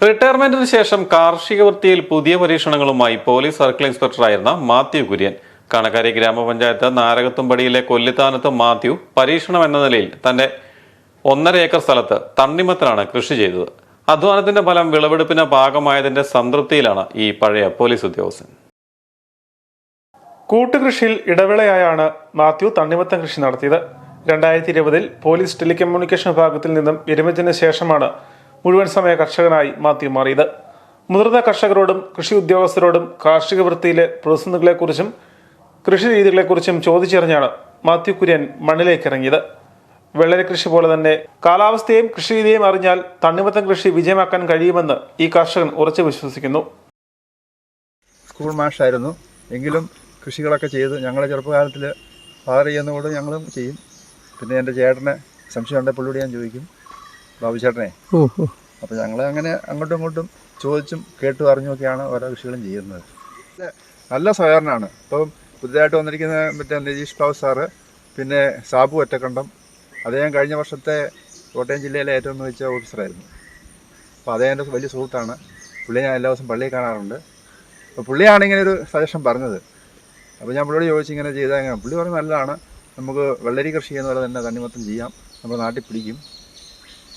റിട്ടയർമെന്റിന് ശേഷം കാർഷിക വൃത്തിയിൽ പുതിയ പരീക്ഷണങ്ങളുമായി പോലീസ് സർക്കിൾ ഇൻസ്പെക്ടർ ഇൻസ്പെക്ടറായിരുന്ന മാത്യു കുര്യൻ. കണക്കാരി ഗ്രാമപഞ്ചായത്ത് നാരകത്തുംപടിയിലെ കൊല്ലിത്താനത്ത് മാത്യു പരീക്ഷണം എന്ന നിലയിൽ തന്റെ ഒന്നര ഏക്കർ സ്ഥലത്ത് തണ്ണിമത്തനാണ് കൃഷി ചെയ്തത്. അധ്വാനത്തിന്റെ ഫലം വിളവെടുപ്പിന് ഭാഗമായതിന്റെ സംതൃപ്തിയിലാണ് ഈ പഴയ പോലീസ് ഉദ്യോഗസ്ഥൻ. കൂട്ടുകൃഷിയിൽ ഇടവേളയായാണ് മാത്യു തണ്ണിമത്തൻ കൃഷി നടത്തിയത്. രണ്ടായിരത്തി ഇരുപതിൽ പോലീസ് ടെലികമ്മ്യൂണിക്കേഷൻ വിഭാഗത്തിൽ നിന്നും വിരമിച്ചതിന് ശേഷമാണ് മുഴുവൻ സമയ കർഷകനായി മാത്യു മാറിയത്. മുതിർന്ന കർഷകരോടും കൃഷി ഉദ്യോഗസ്ഥരോടും കാർഷിക വൃത്തിയിലെ പ്രതിസന്ധികളെക്കുറിച്ചും കൃഷി രീതികളെക്കുറിച്ചും ചോദിച്ചറിഞ്ഞാണ് മാത്യു കുര്യൻ മണ്ണിലേക്ക് ഇറങ്ങിയത് വെള്ളരി കൃഷി പോലെ തന്നെ കാലാവസ്ഥയും കൃഷി രീതിയും അറിഞ്ഞാൽ തണ്ണിമത്തം കൃഷി വിജയമാക്കാൻ കഴിയുമെന്ന് ഈ കർഷകൻ ഉറച്ചു വിശ്വസിക്കുന്നു. സ്കൂൾ മാഷായിരുന്നു. എങ്കിലും കൃഷികളൊക്കെ ചെയ്ത് ഞങ്ങളെ ചെറുപ്പകാലത്തിൽ ഫാദർ ചെയ്യുന്നതുകൊണ്ട് ഞങ്ങളും ചെയ്യും. പിന്നെ എന്റെ ചേട്ടനെ സംശയമുണ്ടെങ്കിൽ പുള്ളിയോട് ഞാൻ ചോദിക്കും. ബാബു അപ്പൊ അപ്പോൾ ഞങ്ങൾ അങ്ങനെ അങ്ങോട്ടും ഇങ്ങോട്ടും ചോദിച്ചും കേട്ടും അറിഞ്ഞുമൊക്കെയാണ് ഓരോ കൃഷികളും ചെയ്യുന്നത്. നല്ല സഹകരണമാണ്. ഇപ്പം പുതിയതായിട്ട് വന്നിരിക്കുന്ന മറ്റേ നിതീഷ് ബാബു സാറ് പിന്നെ സാബു ഒറ്റക്കണ്ടം അദ്ദേഹം കഴിഞ്ഞ വർഷത്തെ കോട്ടയം ജില്ലയിലെ ഏറ്റവും മികച്ച ഓഫീസറായിരുന്നു അപ്പോൾ അദ്ദേഹം എന്റെ വലിയ സുഹൃത്താണ്. പുള്ളി ഞാൻ എല്ലാ ദിവസവും പള്ളിയിൽ കാണാറുണ്ട്. അപ്പോൾ പുള്ളിയാണ് ഇങ്ങനെ ഒരു സജഷൻ പറഞ്ഞത്. അപ്പോൾ ഞാൻ പുള്ളിയോട് ചോദിച്ചു ഇങ്ങനെ ചെയ്താൽ പുള്ളി പറഞ്ഞു നല്ലതാണ്. നമുക്ക് വെള്ളരി കൃഷി ചെയ്യുന്ന പോലെ തന്നെ തണ്ണിമത്തം ചെയ്യാം. നമ്മുടെ നാട്ടിൽ പിടിക്കും.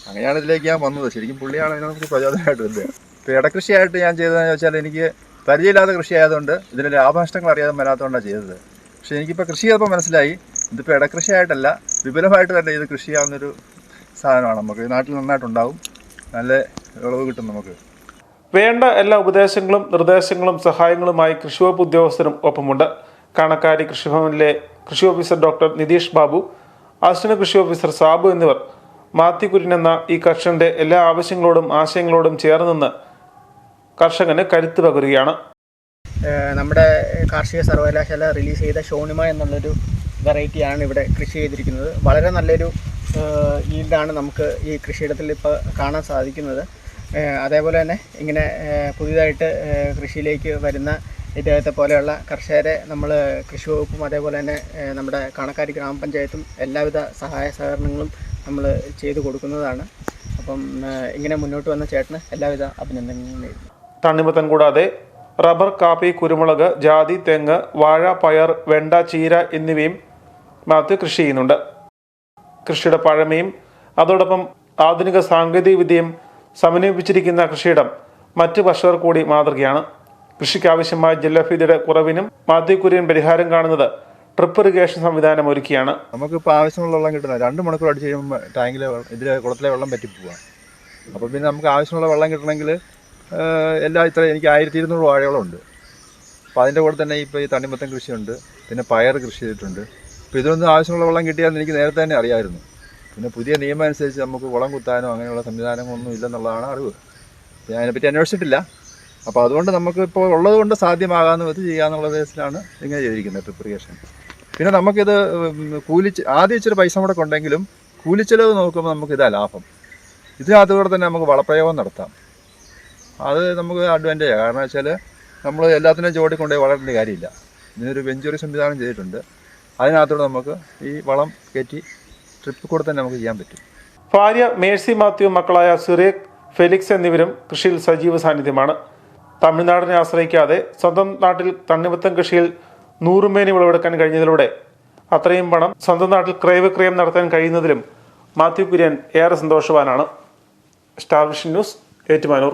അങ്ങനെയാണ് ഇതിലേക്ക് ഞാൻ വന്നത്. ശരിക്കും പുള്ളിയാണ് ഇതിനകത്ത് പ്രചോദനമായിട്ട് വന്നത് ഇപ്പോൾ ഇടകൃഷിയായിട്ട് ഞാൻ ചെയ്തതെന്ന് വെച്ചാൽ എനിക്ക് പരിചയമില്ലാത്ത കൃഷി ആയതുകൊണ്ട് ഇതിന്റെ ലാഭനഷ്ടങ്ങൾ അറിയാതെ വരാത്തതുകൊണ്ടാണ് ചെയ്തത്. പക്ഷേ എനിക്കിപ്പോൾ കൃഷി ചെയ്തപ്പോൾ മനസ്സിലായി. ഇതിപ്പോൾ ഇടകൃഷിയായിട്ടല്ല വിപുലമായിട്ട് തന്നെ ഇത് കൃഷി ചെയ്യാവുന്നൊരു സാധനമാണ് നമുക്ക്. നാട്ടിൽ നന്നായിട്ടുണ്ടാവും. നല്ല വിളവ് കിട്ടും നമുക്ക്. വേണ്ട എല്ലാ ഉപദേശങ്ങളും നിർദ്ദേശങ്ങളും സഹായങ്ങളുമായി കൃഷിവകുപ്പ് ഉദ്യോഗസ്ഥരും ഒപ്പമുണ്ട്. കാണക്കാരി കൃഷിഭവനിലെ കൃഷി officer doctor Nitheesh Babu assistant കൃഷി ഓഫീസർ സാബു എന്നിവർ മാത്യു കുര്യൻ എന്ന ഈ കർഷകന്റെ എല്ലാ ആവശ്യങ്ങളോടും ആശയങ്ങളോടും ചേർന്ന് കർഷകന് കരുത്ത് പകരുകയാണ്. നമ്മുടെ കാർഷിക സർവകലാശാല റിലീസ് ചെയ്ത ഷോണിമ എന്നുള്ളൊരു വെറൈറ്റിയാണ് ഇവിടെ കൃഷി ചെയ്തിരിക്കുന്നത്. വളരെ നല്ലൊരു ഈൽഡാണ് നമുക്ക് ഈ കൃഷിയിടത്തിൽ ഇപ്പോൾ കാണാൻ സാധിക്കുന്നത്. അതേപോലെ തന്നെ ഇങ്ങനെ പുതിയതായിട്ട് കൃഷിയിലേക്ക് വരുന്ന ഇദ്ദേഹത്തെ പോലെയുള്ള കർഷകരെ നമ്മൾ കൃഷി വകുപ്പും അതേപോലെ തന്നെ നമ്മുടെ കാണക്കാരി ഗ്രാമപഞ്ചായത്തും എല്ലാവിധ സഹായ സഹകരണങ്ങളും നമ്മൾ ചെയ്തു കൊടുക്കുന്നതാണ്. അപ്പം ഇങ്ങനെ മുന്നോട്ട് വന്ന ചേട്ടന് എല്ലാവിധ അഭിനന്ദനങ്ങളും നേരുന്നു. തണ്ണിമത്തൻ കൂടാതെ റബ്ബർ കാപ്പി കുരുമുളക് ജാതി തെങ്ങ് വാഴ പയർ വെണ്ട ചീര എന്നിവയും മാത്യു കൃഷി ചെയ്യുന്നുണ്ട്. കൃഷിയുടെ പഴമയും അതോടൊപ്പം ആധുനിക സാങ്കേതിക വിദ്യയും സമന്വയിപ്പിച്ചിരിക്കുന്ന കൃഷിയിടം മറ്റ് കർഷകർ കൂടി മാതൃകയാണ്. കൃഷിക്ക് ആവശ്യമായ ജലഭീതിയുടെ കുറവിനും മാധ്യക്കുര്യൻ കുര്യൻ പരിഹാരം കാണുന്നത് ട്രിപ്പ് ഇറിഗേഷൻ സംവിധാനം ഒരുക്കിയാണ്. നമുക്കിപ്പോൾ ആവശ്യമുള്ള വെള്ളം കിട്ടുന്ന രണ്ട് മണിക്കൂർ അടിച്ച് കഴിയുമ്പോൾ ടാങ്കിലെ ഇതിലെ കുളത്തിലെ വെള്ളം പറ്റി പോവാം അപ്പോൾ പിന്നെ നമുക്ക് ആവശ്യമുള്ള വെള്ളം കിട്ടണമെങ്കിൽ എല്ലാ ഇത്ര എനിക്ക് ആയിരത്തി ഇരുന്നൂറ് വാഴകളുണ്ട്. അപ്പോൾ അതിന്റെ കൂടെ തന്നെ ഇപ്പോൾ ഈ തണ്ണിമത്തം കൃഷിയുണ്ട് പിന്നെ പയർ കൃഷി ചെയ്തിട്ടുണ്ട്. അപ്പോൾ ഇതിനൊന്നും ആവശ്യമുള്ള വെള്ളം കിട്ടിയാൽ എനിക്ക് നേരത്തെ തന്നെ അറിയാമായിരുന്നു പിന്നെ പുതിയ നിയമം അനുസരിച്ച് നമുക്ക് വളം കുത്താനോ അങ്ങനെയുള്ള സംവിധാനങ്ങളൊന്നും ഇല്ലെന്നുള്ളതാണ് അറിവ്. ഞാൻ അതിനെപ്പറ്റി അന്വേഷിച്ചിട്ടില്ല. അപ്പോൾ അതുകൊണ്ട് നമുക്ക് ഇപ്പോൾ ഉള്ളത് കൊണ്ട് സാധ്യമാകാവുന്ന വിധത്തിൽ ചെയ്യാന്നുള്ള ബേസിലാണ് ഇങ്ങനെ ചെയ്തിരിക്കുന്നത് പ്രിപ്പറേഷൻ പിന്നെ നമുക്കിത് കൂലി ആദ്യം ഇച്ചിരി പൈസ ഉണ്ടെങ്കിലും കൂലിച്ചെലവ് നോക്കുമ്പോൾ നമുക്ക് ഇതാ ലാഭം. ഇതിനകത്തുകൂടെ തന്നെ നമുക്ക് വളപ്രയോഗം നടത്താം. അത് നമുക്ക് അഡ്വാന്റേജാണ് കാരണം വെച്ചാൽ നമ്മൾ എല്ലാത്തിനും ജോടി കൊണ്ടുപോയി വളരേണ്ട കാര്യമില്ല. ഇതിനൊരു വെഞ്ചുറി സംവിധാനം ചെയ്തിട്ടുണ്ട്. അതിനകത്തൂടെ നമുക്ക് ഈ വളം കയറ്റി ട്രിപ്പ് കൂടെ തന്നെ നമുക്ക് ചെയ്യാൻ പറ്റും. ഭാര്യ മേഴ്സി മാത്യു മക്കളായ സുരേഖ് ഫെലിക്സ് എന്നിവരും കൃഷിയിൽ സജീവ സാന്നിധ്യമാണ്. തമിഴ്നാടിനെ ആശ്രയിക്കാതെ സ്വന്തം നാട്ടിൽ തണ്ണിമത്തം കൃഷിയിൽ നൂറുമേനി വിളവെടുക്കാൻ കഴിഞ്ഞതിലൂടെ അത്രയും പണം സ്വന്തം നാട്ടിൽ ക്രയവിക്രയം നടത്താൻ കഴിയുന്നതിലും മാത്യു കുര്യൻ ഏറെ സന്തോഷവാനാണ്. Star Vision News Ettumanoor.